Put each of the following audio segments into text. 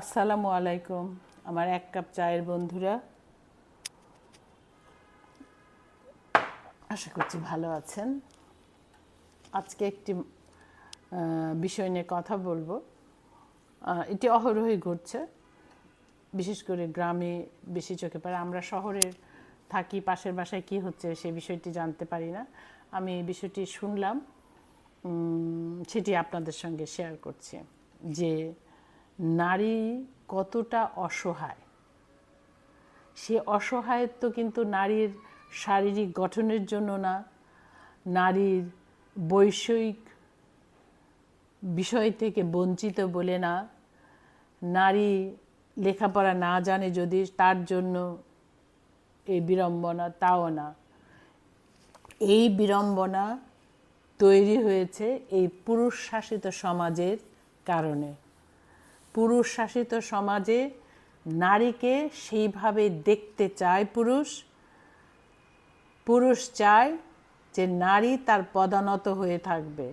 আসসালামু আলাইকুম, আমার এক কাপ চায়ের বন্ধুরা। আশা করছি ভালো আছেন। আজকে একটি বিষয় নিয়ে কথা বলব। এটি অহরহই ঘটছে। বিশেষ করে গ্রামে বেশি চোখে পড়ে। আমরা শহরের থাকি, পাশের বাসায় কি হচ্ছে সে বিষয়টি জানতে পারি না। আমি এই বিষয়টি শুনলাম। সেটি আপনাদের সঙ্গে শেয়ার করছি যে নারী কতটা অসহায়? সে অসহায়ত্ব কিন্তু নারীর শারীরিক গঠনের জন্য না, নারীর বৈষয়িক বিষয় থেকে বঞ্চিত বলে না। নারী লেখাপড়া না জানে যদি তার জন্য এই বিড়ম্বনা, তাও না। এই বিড়ম্বনা তৈরি হয়েছে এই পুরুষ শাসিত সমাজের কারণে। পুরুষ শাসিত সমাজে নারীকে সেইভাবে দেখতে চায় পুরুষ। পুরুষ চায় যে নারী তার পদানত হয়ে থাকবে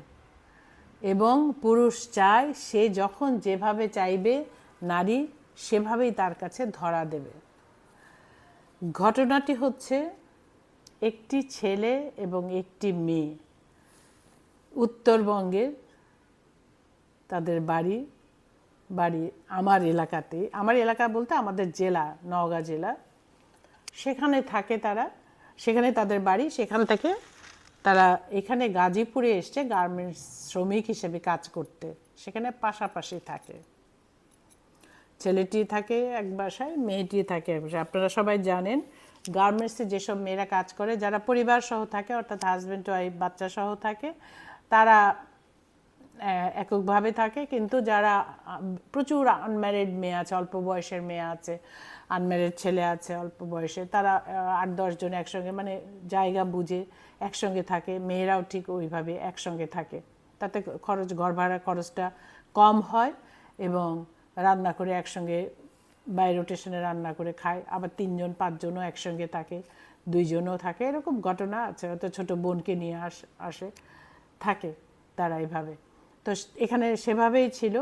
এবং পুরুষ চায় সে যখন যেভাবে চাইবে, নারী সেভাবেই তার কাছে ধরা দেবে। ঘটনাটি হচ্ছে একটি ছেলে এবং একটি মেয়ে। উত্তরবঙ্গের তাদের বাড়ি বাড়ি আমার এলাকাতে, আমার এলাকা বলতে আমাদের জেলা, নওগাঁ জেলা। সেখানে থাকে তারা, সেখানে তাদের বাড়ি, সেখান থেকে তারা এখানে গাজীপুরে এসছে গার্মেন্টস শ্রমিক হিসেবে কাজ করতে, সেখানে পাশাপাশি থাকে। ছেলেটি থাকে এক বাসায়, মেয়েটি থাকে এক বাসায়। আপনারা সবাই জানেন গার্মেন্টসে যেসব মেয়েরা কাজ করে, যারা পরিবার সহ থাকে, অর্থাৎ হাজব্যান্ড ওয়াইফ বাচ্চা সহ থাকে, তারা এককভাবে থাকে, কিন্তু যারা প্রচুর আনম্যারিড মেয়ে আছে, অল্প বয়সের মেয়ে আছে আনম্যারিড ছেলে আছে, অল্প বয়সে, তারা আট দশজন একসঙ্গে মানে জায়গা বুঝে একসঙ্গে থাকে, মেয়েরাও ঠিক ওইভাবে একসঙ্গে থাকে। তাতে খরচ, ঘর ভাড়া খরচটা কম হয় এবং রান্না করে একসঙ্গে, বাই রোটেশনে রান্না করে খায়, আবার তিনজন, পাঁচজনও একসঙ্গে থাকে, দুইজনও থাকে, এরকম ঘটনা আছে হয়তো ছোটো বোনকে নিয়ে আস, আসে, থাকে তারা এইভাবে তো এখানে সেভাবেই ছিল।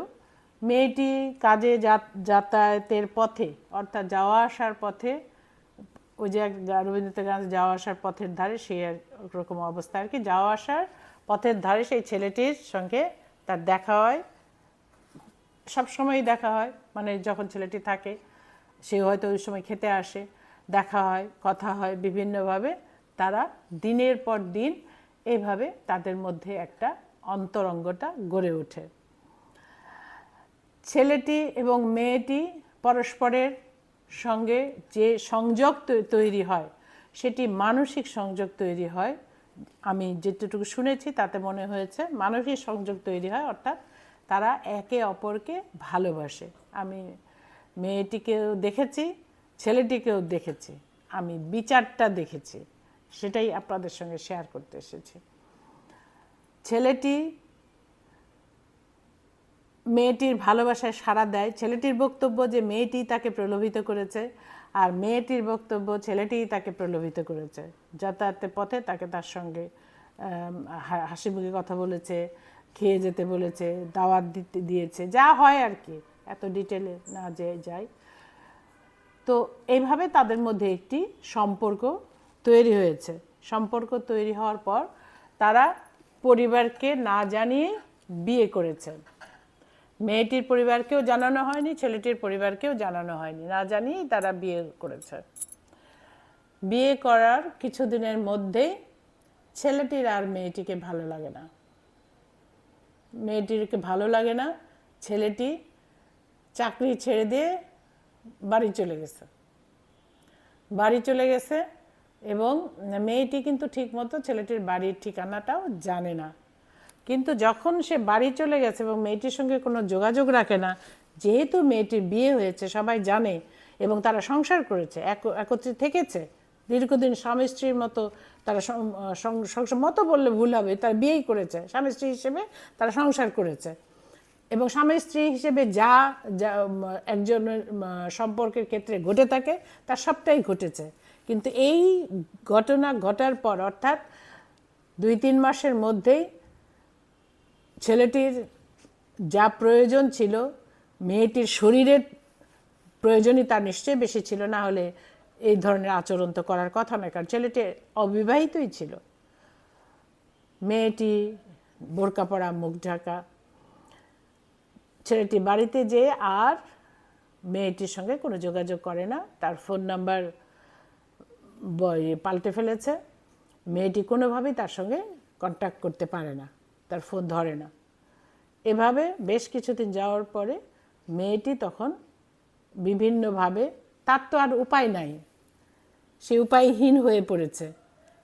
মেয়েটি কাজে যাতায়াতের পথে, অর্থাৎ যাওয়া আসার পথে, ওই যে গান যাওয়া আসার পথের ধারে সে রকম অবস্থা আর কি। যাওয়া আসার পথের ধারে সেই ছেলেটির সঙ্গে তার দেখা হয়। সব সময়ই দেখা হয় মানে যখন ছেলেটি থাকে, সে হয়তো ওই সময় খেতে আসে, দেখা হয়, কথা হয় বিভিন্নভাবে। তারা দিনের পর দিন এইভাবে তাদের মধ্যে একটা অন্তরঙ্গতা গড়ে ওঠে। ছেলেটি এবং মেয়েটি পরস্পরের সঙ্গে যে সংযোগ তৈরি হয়, সেটি মানসিক সংযোগ তৈরি হয়। আমি যেটুকু শুনেছি, তাতে মনে হয়েছে মানসিক সংযোগ তৈরি হয়, অর্থাৎ তারা একে অপরকে ভালোবাসে। আমি মেয়েটিকেও দেখেছি, ছেলেটিকেও দেখেছি। আমি বিচারটা দেখেছি। সেটাই আপনাদের সঙ্গে শেয়ার করতে এসেছি। ছেলেটি মেয়েটির ভালোবাসায় সাড়া দেয়। ছেলেটির বক্তব্য যে মেয়েটি তাকে প্রলোভিত করেছে আর মেয়েটির বক্তব্য ছেলেটিই তাকে প্রলোভিত করেছে। যাতায়াতের পথে তাকে তার সঙ্গে হাসি মুখে কথা বলেছে, খেয়ে যেতে বলেছে, দাওয়াত দিতে দিয়েছে, যা হয় আর কি, এত ডিটেলে না যে যাই তো এইভাবে তাদের মধ্যে একটি সম্পর্ক তৈরি হয়েছে। সম্পর্ক তৈরি হওয়ার পর তারা পরিবারকে না জানিয়ে বিয়ে করেছে মেয়েটির পরিবারকেও জানানো হয়নি, ছেলেটির পরিবারকেও জানানো হয়নি। না জানিয়েই তারা বিয়ে করেছে বিয়ে করার কিছুদিনের মধ্যেই ছেলেটির আর মেয়েটিকে ভালো লাগে না। মেয়েটিকে ভালো লাগে না, ছেলেটি চাকরি ছেড়ে দিয়ে বাড়ি চলে গেছে। বাড়ি চলে গেছে এবং মেয়েটি কিন্তু ঠিকমতো ছেলেটির বাড়ির ঠিকানাটাও জানে না। কিন্তু যখন সে বাড়ি চলে গেছে এবং মেয়েটির সঙ্গে কোনো যোগাযোগ রাখে না, যেহেতু মেয়েটির বিয়ে হয়েছে, সবাই জানে এবং তারা সংসার করেছে, এক- একত্রে থেকেছে, দীর্ঘদিন স্বামী স্ত্রীর মতো তারা সংসার মতো বললে ভুল হবে, তারা বিয়েই করেছে, স্বামী স্ত্রী হিসেবে তারা সংসার করেছে। এবং স্বামী স্ত্রী হিসেবে যা যা, একজনের সম্পর্কের ক্ষেত্রে ঘটে থাকে তার সবটাই ঘটেছে। কিন্তু এই ঘটনা ঘটার পর, অর্থাৎ দুই তিন মাসের মধ্যেই ছেলেটির যা প্রয়োজন ছিল, মেয়েটির শরীরের প্রয়োজনই তার নিশ্চয়ই বেশি ছিল, না হলে এই ধরনের আচরণ তো করার কথা নয়, কারণ ছেলেটি অবিবাহিতই ছিল। মেয়েটি বোরকা পরা, মুখ ঢাকা। ছেলেটি বাড়িতে যে আর মেয়েটির সঙ্গে কোনো যোগাযোগ করে না, তার ফোন নাম্বার পাল্টে ফেলেছে। মেয়েটি কোনোভাবেই তার সঙ্গে কন্ট্যাক্ট করতে পারে না, তার ফোন ধরে না। এভাবে বেশ কিছুদিন যাওয়ার পরে মেয়েটি তখন বিভিন্নভাবে, তার তো আর উপায় নাই, সে উপায়হীন হয়ে পড়েছে।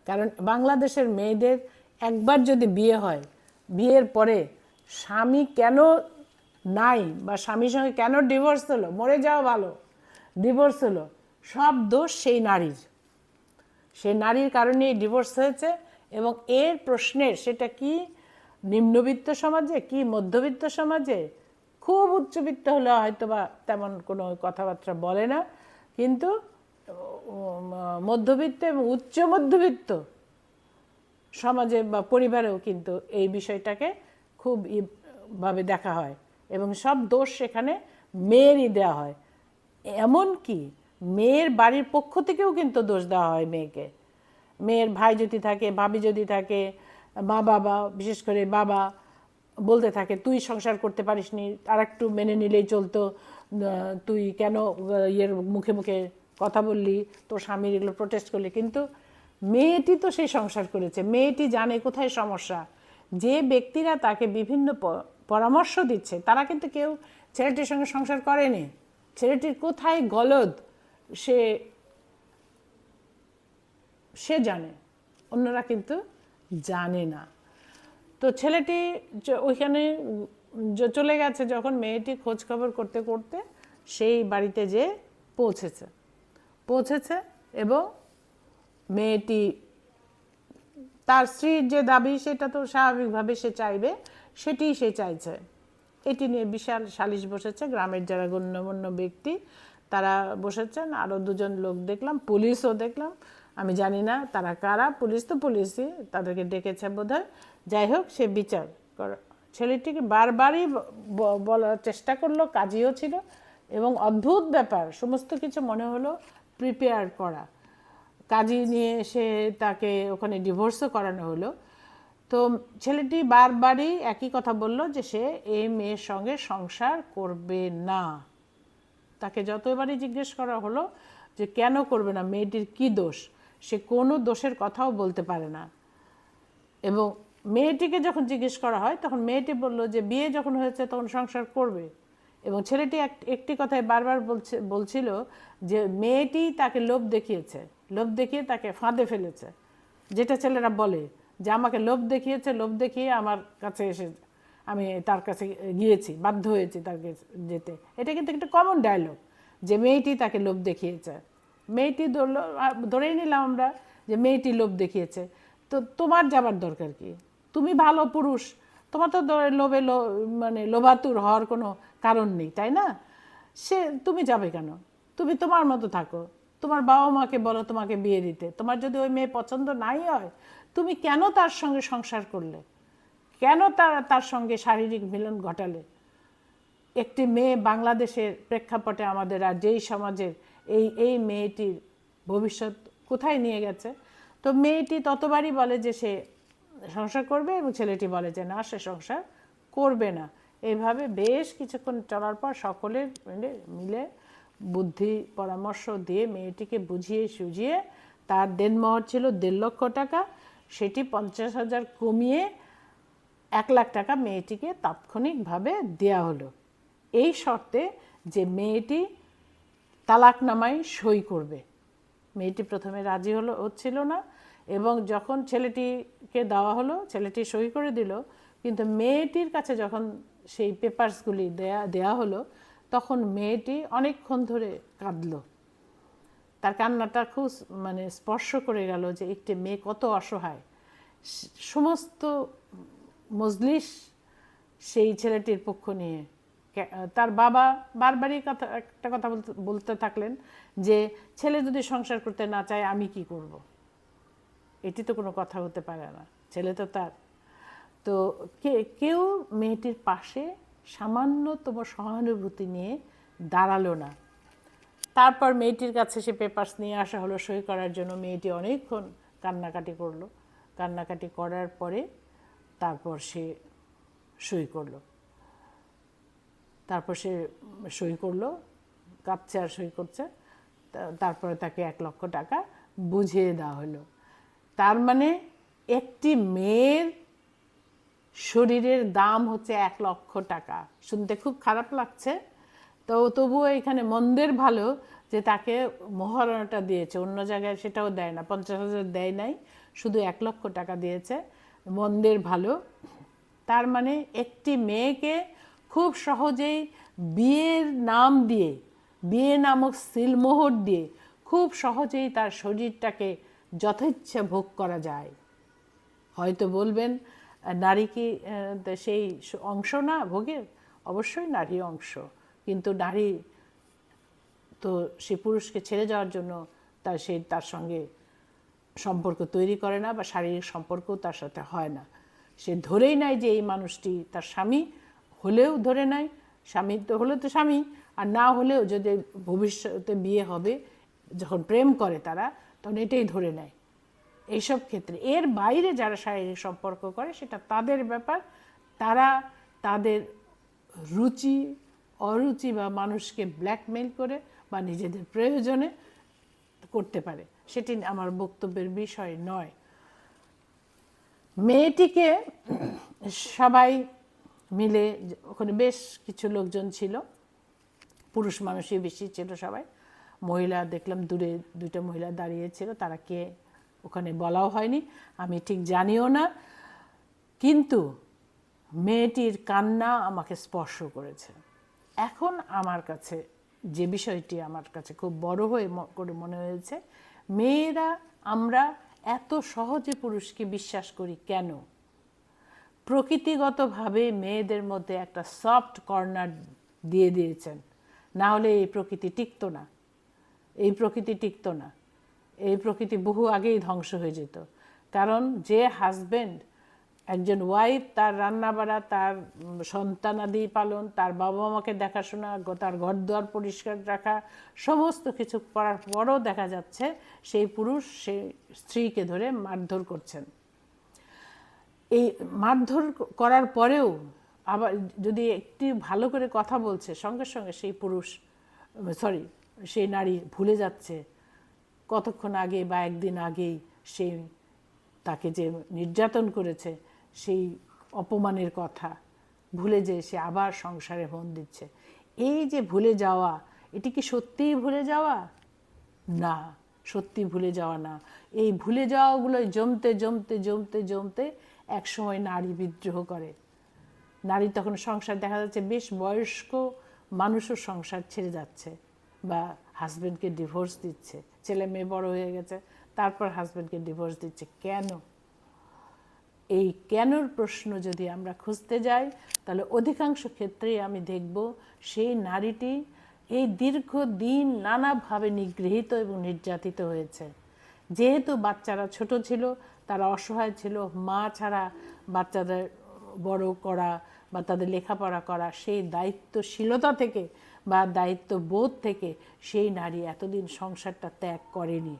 কারণ বাংলাদেশের মেয়েদের একবার যদি বিয়ে হয়, বিয়ের পরে স্বামী কেন নাই বা স্বামীর সঙ্গে কেন ডিভোর্স হলো? মরে যাওয়া ভালো ডিভোর্স হলো, সব দোষ সেই নারীর। সে নারীর কারণে ডিভোর্স হয়েছে এবং এর প্রশ্নের সেটা কি নিম্নবিত্ত সমাজে, কি মধ্যবিত্ত সমাজে? খুব উচ্চবিত্ত হলে হয়তো বা তেমন কোনো কথাবার্তা বলে না, কিন্তু মধ্যবিত্ত এবং উচ্চ মধ্যবিত্ত সমাজে বা পরিবারেও কিন্তু এই বিষয়টাকে খুব ভাবে দেখা হয় এবং সব দোষ সেখানে মেয়েরই দেওয়া হয়। এমন কি মেয়ের বাড়ির পক্ষ থেকেও কিন্তু দোষ দেওয়া হয় মেয়েকে। মেয়ের ভাই যদি থাকে, ভাবি যদি থাকে, মা বাবা, বিশেষ করে বাবা বলতে থাকে, তুই সংসার করতে পারিসনি আর একটু মেনে নিলেই চলতো তুই কেন ইয়ের মুখে মুখে কথা বললি, তোর স্বামীর এগুলো প্রোটেস্ট করলি? কিন্তু মেয়েটি তো সেই সংসার করেছে। মেয়েটি জানে কোথায় সমস্যা। যে ব্যক্তিরা তাকে বিভিন্ন পরামর্শ দিচ্ছে, তারা কিন্তু কেউ ছেলেটির সঙ্গে সংসার করেনি। ছেলেটির কোথায় গলদ? সে সে জানে, অন্যরা কিন্তু জানে না। তো ছেলেটি ওইখানে চলে গেছে যখন মেয়েটি খোঁজ খবর করতে করতে সেই বাড়িতে যে পৌঁছেছে। পৌঁছেছে এবং মেয়েটি, তার স্ত্রীর যে দাবি সেটা তো স্বাভাবিকভাবে সে চাইবে, সেটিই সে চাইছে। এটি নিয়ে বিশাল সালিশ বসেছে গ্রামের যারা গণ্যমান্য ব্যক্তি তারা বসেছেন আরও দুজন লোক দেখলাম, পুলিশও দেখলাম। আমি জানি না তারা কারা, পুলিশ তো পুলিশই, তাদেরকে ডেকেছে বোধহয়। যাই হোক, সে বিচার কর, ছেলেটিকে বারবারই বলার চেষ্টা করল, কাজীও ছিল। এবং অদ্ভুত ব্যাপার, সমস্ত কিছু মনে হলো প্রিপেয়ার করা। কাজী নিয়ে এসে তাকে ওখানে ডিভোর্সও করানো হলো। তো ছেলেটি বারবারই একই কথা বলল যে সে এই মেয়ের সঙ্গে সংসার করবে না। তাকে যতবারই জিজ্ঞেস করা হলো যে কেন করবে না, মেয়েটির কি দোষ, সে কোনো দোষের কথাও বলতে পারে না। এবং মেয়েটিকে যখন জিজ্ঞেস করা হয়, তখন মেয়েটি বলল যে বিয়ে যখন হয়েছে তখন সংসার করবে। এবং ছেলেটি এক- একটি কথাই বারবার বলছে, বলছিল যে মেয়েটি তাকে লোভ দেখিয়েছে, লোভ দেখিয়ে তাকে ফাঁদে ফেলেছে। যেটা ছেলেরা বলে যে আমাকে লোভ দেখিয়েছে, লোভ দেখিয়ে আমার কাছে এসে আমি তার কাছে গিয়েছি, বাধ্য হয়েছি তাকে যেতে। এটা কিন্তু একটা কমন ডায়লগ যে মেয়েটি তাকে লোভ দেখিয়েছে। মেয়েটি ধরলো ধরেই নিলাম আমরা যে মেয়েটি লোভ দেখিয়েছে। তো তোমার যাবার দরকার কি? তুমি ভালো পুরুষ, তোমার তো লোভে মানে লোভাতুর হওয়ার কোনো কারণ নেই, তাই না? সে, তুমি যাবে কেন? তুমি তোমার মতো থাকো। তোমার বাবা মাকে বলো তোমাকে বিয়ে দিতে। তোমার যদি ওই মেয়ে পছন্দ নাই হয়, তুমি কেন তার সঙ্গে সংসার করলে? কেন তার তার সঙ্গে শারীরিক মিলন ঘটালে? একটি মেয়ে বাংলাদেশের প্রেক্ষাপটে আমাদের আর যেই সমাজের এই এই মেয়েটির ভবিষ্যৎ কোথায় নিয়ে গেছে? তো মেয়েটি ততবারই বলে যে সে সংসার করবে এবং ছেলেটি বলে যে না, সে সংসার করবে না। এইভাবে বেশ কিছুক্ষণ চলার পর সকলের মিলে মিলে বুদ্ধি পরামর্শ দিয়ে মেয়েটিকে বুঝিয়ে সুঝিয়ে তার দেনমোহর ছিল দেড় লক্ষ টাকা। সেটি পঞ্চাশ হাজার কমিয়ে এক লাখ টাকা মেয়েটিকে তাৎক্ষণিকভাবে দেয়া হলো। এই শর্তে যে মেয়েটি তালাকনামায় সই করবে। মেয়েটি প্রথমে রাজি হলো হচ্ছিল না এবং যখন ছেলেটিকে দেওয়া হলো, ছেলেটি সই করে দিল, কিন্তু মেয়েটির কাছে যখন সেই পেপারসগুলি দেয়া দেয়া হলো, তখন মেয়েটি অনেকক্ষণ ধরে কাঁদল। তার কান্নাটা খুব মানে স্পর্শ করে গেল যে একটি মেয়ে কত অসহায়। সমস্ত মজলিস সেই ছেলেটির পক্ষ নিয়ে। তার বাবা বারবারই কথা, একটা কথা বলতে থাকলেন যে, ছেলে যদি সংসার করতে না চায়, আমি কি করব। এটি তো কোনো কথা হতে পারে না। ছেলে তো তার। তো কে, কেউ মেয়েটির পাশে সামান্যতম সহানুভূতি নিয়ে দাঁড়াল না। তারপর মেয়েটির কাছে সে পেপার্স নিয়ে আসা হলো, সই করার জন্য মেয়েটি অনেকক্ষণ কান্নাকাটি করল। কান্নাকাটি করার পরে তারপর সে সই করল। তারপর সে সই করল কাঁদছে আর সই করছে। তারপরে তাকে এক লক্ষ টাকা বুঝিয়ে দেওয়া হলো। তার মানে একটি মেয়ের শরীরের দাম হচ্ছে এক লক্ষ টাকা। শুনতে খুব খারাপ লাগছে। তো তবুও এখানে মন্দের ভালো যে তাকে মহারণাটা দিয়েছে। অন্য জায়গায় সেটাও দেয় না, পঞ্চাশ হাজার দেয় নাই, শুধু এক লক্ষ টাকা দিয়েছে। মন্দের ভালো। তার মানে একটি মেয়েকে খুব সহজেই বিয়ের নাম দিয়ে, বিয়ে নামক সিলমোহর দিয়ে খুব সহজেই তার শরীরটাকে যথেচ্ছা ভোগ করা যায়। হয়তো বলবেন, নারী কি সেই অংশ না ভোগের? অবশ্যই নারী অংশ। কিন্তু নারী তো সে পুরুষকে ছেড়ে যাওয়ার জন্য তার সে, তার সঙ্গে সম্পর্ক তৈরি করে না বা শারীরিক সম্পর্ক তার সাথে হয় না। সে ধরেই নেয় যে এই মানুষটি তার স্বামী, হলেও ধরে নেয়, স্বামী তো হলে তো স্বামী, আর না হলেও যদি ভবিষ্যতে বিয়ে হবে, যখন প্রেম করে তারা, তখন এটাই ধরে নেয়। এইসব ক্ষেত্রে এর বাইরে যারা শারীরিক সম্পর্ক করে, সেটা তাদের ব্যাপার। তারা তাদের রুচি, অরুচি বা মানুষকে ব্ল্যাকমেল করে বা নিজেদের প্রয়োজনে করতে পারে। সেটি আমার বক্তব্যের বিষয় নয়। মেয়েটিকে সবাই মিলে ওখানে বেশ কিছু লোকজন ছিল। পুরুষ মানুষই বেশি ছিল সবাই। মহিলা দেখলাম দূরে দুইটা মহিলা দাঁড়িয়েছিল তারা কে ওখানে বলাও হয়নি, আমি ঠিক জানিও না। কিন্তু মেয়েটির কান্না আমাকে স্পর্শ করেছে। এখন আমার কাছে, যে বিষয়টি আমার কাছে খুব বড় হয়ে করে মনে হয়েছে মেয়েরা, আমরা এত সহজে পুরুষকে বিশ্বাস করি কেন? প্রকৃতিগতভাবে মেয়েদের মধ্যে একটা সফট কর্নার দিয়ে দিয়েছেন। না হলে এই প্রকৃতি টিকত না। এই প্রকৃতি টিকত না। এই প্রকৃতি বহু আগেই ধ্বংস হয়ে যেত। কারণ যে হাজবেন্ড একজন ওয়াইফ তার রান্নাবাড়া, তার সন্তানাদি পালন, তার বাবা মাকে দেখাশোনা তার ঘর দুয়ার পরিষ্কার রাখা, সমস্ত কিছু করার পরও দেখা যাচ্ছে সেই পুরুষ, সেই স্ত্রীকে ধরে মারধর করছেন। এই মারধর করার পরেও আবার যদি একটি ভালো করে কথা বলছে, সঙ্গে সঙ্গে সেই পুরুষ সরি সেই নারী ভুলে যাচ্ছে, কতক্ষণ আগে বা একদিন আগেই সেই তাকে যে নির্যাতন করেছে সেই অপমানের কথা, ভুলে যে সে আবার সংসারে মন দিচ্ছে। এই যে ভুলে যাওয়া, এটি কি সত্যিই ভুলে যাওয়া? না, সত্যি ভুলে যাওয়া না। এই ভুলে যাওয়াগুলো জমতে জমতে জমতে জমতে একসময় নারী বিদ্রোহ করে। নারী তখন সংসার, দেখা যাচ্ছে বেশ বয়স্ক মানুষও সংসার ছেড়ে যাচ্ছে বা হাজব্যান্ডকে ডিভোর্স দিচ্ছে। ছেলে মেয়ে বড় হয়ে গেছে, তারপর হাজব্যান্ডকে ডিভোর্স দিচ্ছে। কেন? এই কেনর প্রশ্ন যদি আমরা খুঁজতে যাই, তাহলে অধিকাংশ ক্ষেত্রেই আমি দেখব সেই নারীটি এই দীর্ঘ দিন নানাভাবে নিগৃহীত এবং নির্যাতিত হয়েছে। যেহেতু বাচ্চারা ছোট ছিল, তারা অসহায় ছিল, মা ছাড়া বাচ্চাদের বড় করা বা তাদের লেখাপড়া করা সেই দায়িত্বশীলতা থেকে বা দায়িত্ববোধ থেকে সেই নারী এতদিন সংসারটা ত্যাগ করেনি।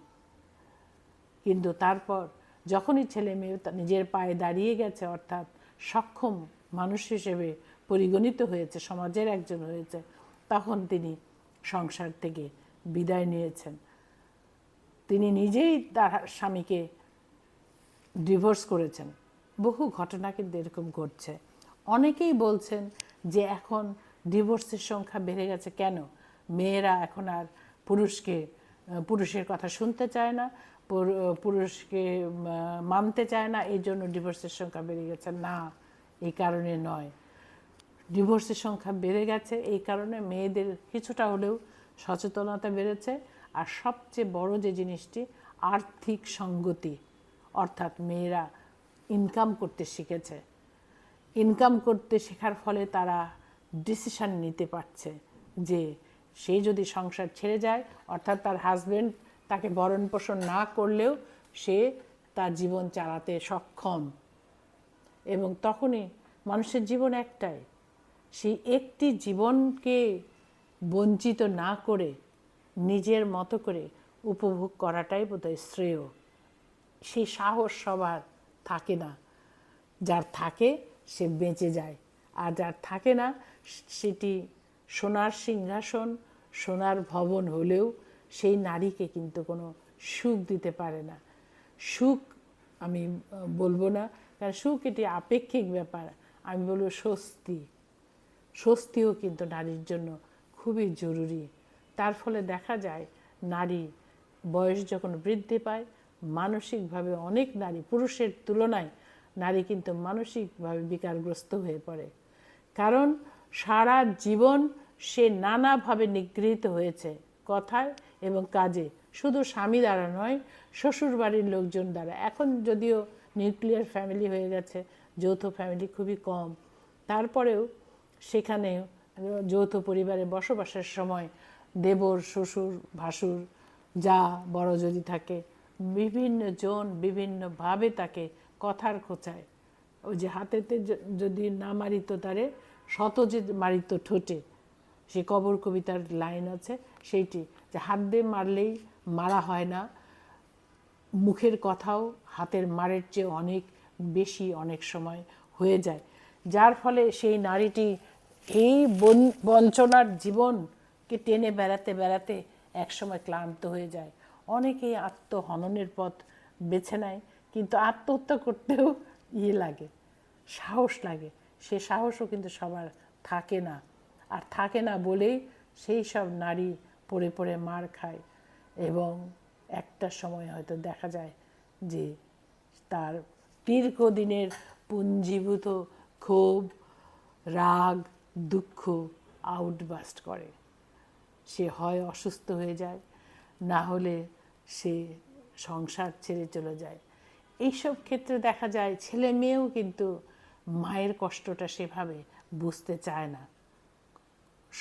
কিন্তু তারপর যখনই ছেলে মেয়ে নিজের পায়ে দাঁড়িয়ে গেছে, অর্থাৎ সক্ষম মানুষ হিসেবে পরিগণিত হয়েছে, সমাজের একজন হয়েছে, তখন তিনি সংসার থেকে বিদায় নিয়েছেন। তিনি নিজেই তার স্বামীকে ডিভোর্স করেছেন। বহু ঘটনা কিন্তু এরকম ঘটছে। অনেকেই বলছেন যে এখন ডিভোর্সের সংখ্যা বেড়ে গেছে কেন? মেয়েরা এখন আর পুরুষকে, পুরুষের কথা শুনতে চায় না। পুরুষকে মানতে চায় না, এই জন্য ডিভোর্সের সংখ্যা বেড়ে গেছে। না, এই কারণে নয়। ডিভোর্সের সংখ্যা বেড়ে গেছে, এই কারণে মেয়েদের কিছুটা হলেও সচেতনতা বেড়েছে। আর সবচেয়ে বড় যে জিনিসটি, আর্থিক সঙ্গতি, অর্থাৎ মেয়েরা ইনকাম করতে শিখেছে। ইনকাম করতে শেখার ফলে তারা ডিসিশন নিতে পারছে যে সে যদি সংসার ছেড়ে যায়, অর্থাৎ তার হাজবেন্ড তাকে ভরণ পোষণ না করলেও সে তার জীবন চালাতে সক্ষম। এবং তখনই মানুষের জীবন একটাই, সেই একটি জীবনকে বঞ্চিত না করে, নিজের মতো করে উপভোগ করাটাই বোধহয় শ্রেয়। সেই সাহস সবার থাকে না। যার থাকে, সে বেঁচে যায়। আর যার থাকে না, সেটি সোনার সিংহাসন, সোনার ভবন হলেও সেই নারীকে কিন্তু কোনো সুখ দিতে পারে না। সুখ আমি বলব না, কারণ সুখ এটি আপেক্ষিক ব্যাপার। আমি বলব স্বস্তি। স্বস্তিও কিন্তু নারীর জন্য খুবই জরুরি। তার ফলে দেখা যায় নারী বয়স যখন বৃদ্ধি পায়, মানসিকভাবে অনেক নারী, পুরুষের তুলনায় নারী কিন্তু মানসিকভাবে বিকারগ্রস্ত হয়ে পড়ে। কারণ সারা জীবন সে নানাভাবে নিগৃহীত হয়েছে। কথায় এবং কাজে। শুধু স্বামী দ্বারা নয় শ্বশুর বাড়ির লোকজন দ্বারা। এখন যদিও নিউক্লিয়ার ফ্যামিলি হয়ে গেছে, যৌথ ফ্যামিলি খুবই কম। তারপরেও সেখানে যৌথ পরিবারে বসবাসের সময় দেবর, শ্বশুর, ভাসুর, যা বড় যদি থাকে, বিভিন্ন জন বিভিন্নভাবে তাকে কথার খোঁচায়। ওই যে হাতেতে যদি না মারিত তারে, শত যে মারিত ঠোঁটে। সে কবর কবিতার লাইন আছে, সেইটি, যে হাত দিয়ে মারলেই মারা হয় না, মুখের কথাও হাতের মারের চেয়ে অনেক বেশি অনেক সময় হয়ে যায়। যার ফলে সেই নারীটি এই বঞ্চনার জীবনকে টেনে বেড়াতে বেড়াতে একসময় ক্লান্ত হয়ে যায়। অনেকেই আত্মহননের পথ বেছে নেয়, কিন্তু আত্মহত্যা করতেও ইয়ে লাগে, সাহস লাগে। সে সাহসও কিন্তু সবার থাকে না। আর থাকে না বলেই সেই সব নারী পড়ে পড়ে মার খায়। এবং একটা সময় হয়তো দেখা যায় যে তার দীর্ঘদিনের পুঞ্জীভূত ক্ষোভ, রাগ, দুঃখ আউটবাস্ট করে। সে হয় অসুস্থ হয়ে যায়, না হলে সে সংসার ছেড়ে চলে যায়। এইসব ক্ষেত্রে দেখা যায় ছেলে মেয়েও কিন্তু মায়ের কষ্টটা সেভাবে বুঝতে চায় না।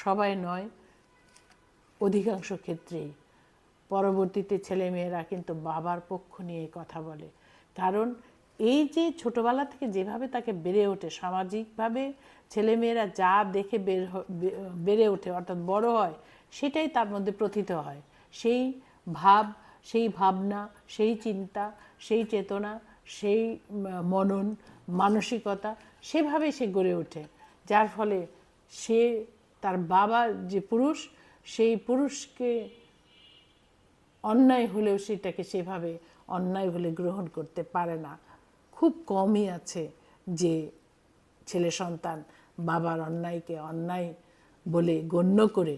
সবাই নয়, অধিকাংশ ক্ষেত্রেই। পরবর্তীতে ছেলেমেয়েরা কিন্তু বাবার পক্ষ নিয়ে কথা বলে। কারণ এই যে ছোটবেলা থেকে যেভাবে তাকে বেড়ে ওঠে, সামাজিকভাবে ছেলেমেয়েরা যা দেখে বের বেড়ে ওঠে, অর্থাৎ বড় হয়, সেটাই তার মধ্যে প্রথিত হয়। সেই ভাব, সেই ভাবনা, সেই চিন্তা, সেই চেতনা, সেই মনন, মানসিকতা সেভাবেই সে গড়ে ওঠে। যার ফলে সে তার বাবা যে পুরুষ, সেই পুরুষকে অন্যায় হলেও সেটাকে সেভাবে অন্যায় বলে গ্রহণ করতে পারে না। খুব কমই আছে যে ছেলে সন্তান বাবার অন্যায়কে অন্যায় বলে গণ্য করে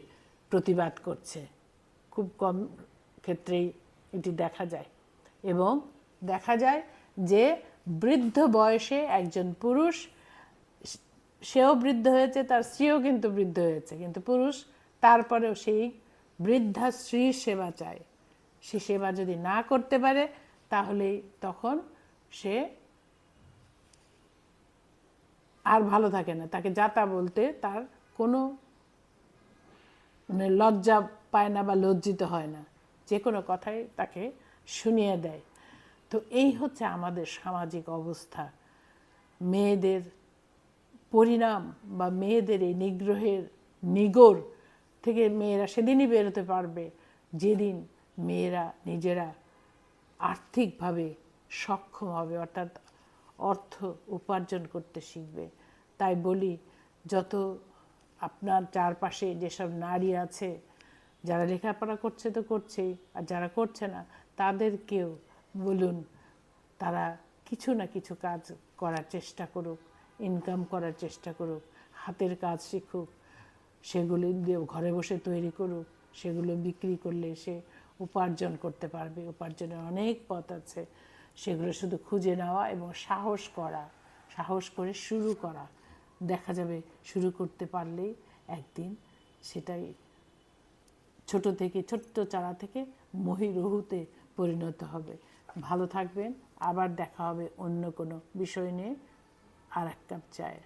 প্রতিবাদ করছে। খুব কম ক্ষেত্রেই এটি দেখা যায় এবং দেখা যায় যে বৃদ্ধ বয়সে একজন পুরুষ সেও বৃদ্ধ হয়েছে, তার স্ত্রীও কিন্তু বৃদ্ধ হয়েছে। কিন্তু পুরুষ, তারপরেও সেই বৃদ্ধা স্ত্রীর সেবা চায়। সে সেবা যদি না করতে পারে, তাহলে তখন সে আর ভালো থাকে না। তাকে যাতা বলতে তার কোনো মানে লজ্জা পায় না বা লজ্জিত হয় না। যে কোনো কথাই তাকে শুনিয়ে দেয়। তো এই হচ্ছে আমাদের সামাজিক অবস্থা। মেয়েদের পরিণাম বা মেয়েদের এই নিগ্রহের নিগড় থেকে মেয়েরা সেদিনই বেরোতে পারবে। যেদিন মেয়েরা নিজেরা আর্থিকভাবে সক্ষম হবে, অর্থাৎ অর্থ উপার্জন করতে শিখবে। তাই বলি, যত আপনার চারপাশে যেসব নারী আছে, যারা লেখাপড়া করছে তো করছেই আর যারা করছে না, তাদেরকেও বলুন, তারা কিছু না কিছু কাজ করার চেষ্টা করুক। ইনকাম করার চেষ্টা করুক, হাতের কাজ শিখুক, সেগুলি ঘরে বসে তৈরি করুক, সেগুলো বিক্রি করলে সে উপার্জন করতে পারবে। উপার্জনের অনেক পথ আছে, সেগুলো শুধু খুঁজে নেওয়া এবং সাহস করা, সাহস করে শুরু করা। দেখা যাবে শুরু করতে পারলেই একদিন সেটাই ছোট থেকে, ছোট্ট চারা থেকে মহিরহুতে পরিণত হবে। ভালো থাকবেন, আবার দেখা হবে অন্য কোনো বিষয় নিয়ে। আর এক কাপ চায়